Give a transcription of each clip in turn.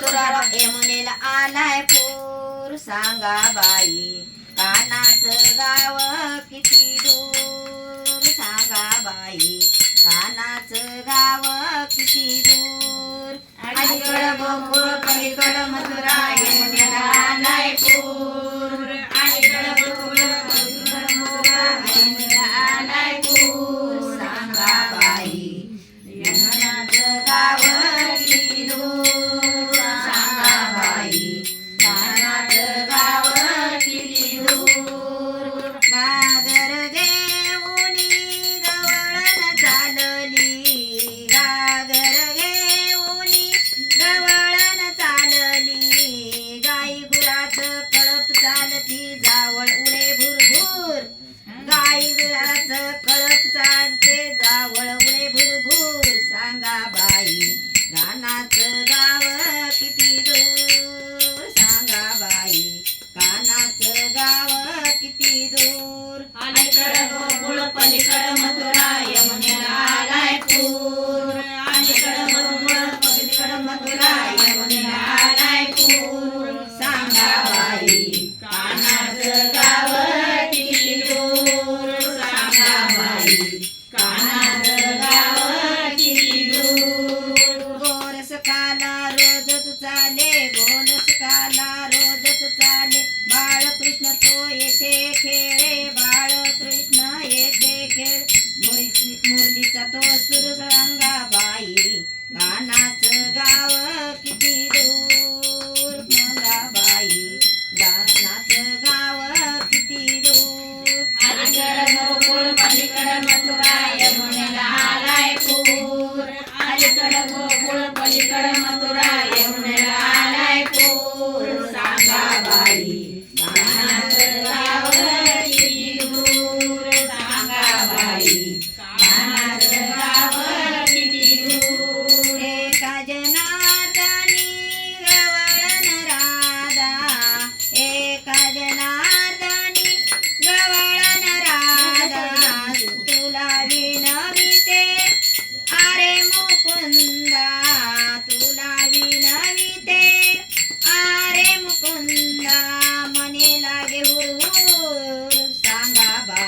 मथुरा यमुनेला आलाय पूर. सांगा बाई कानाचं गाव किती दूर? सांगा बाई कानाचं गाव किती दूर? अलीकडं गोकुळ पलीकडं मथुरा यमुनेला आलाय पूर. कळप चालते जावळ उडे भुरभुर. सांगा बाई कानाचं गाव किती दूर? सांगा बाई कानाचं गाव किती दूर? अलीकडं गोकुळ पलीकडं मथुरा यमुनेला मुरलीचा तो सुर सांगा बाई गानाचं गाव किती दूर. अलीकडं गोकुळ पलीकडं मथुरा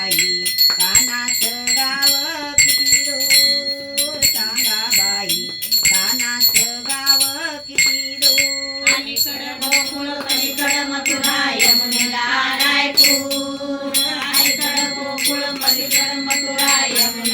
बाई कानाच गाव किती दूर सांगा बाई कानाच गाव किती दूर अलीकडं गोकुळ पलीकडं मथुरा यमुनेला रायपूर. पूर गोकुळ पलीकडं मथुरा यमुने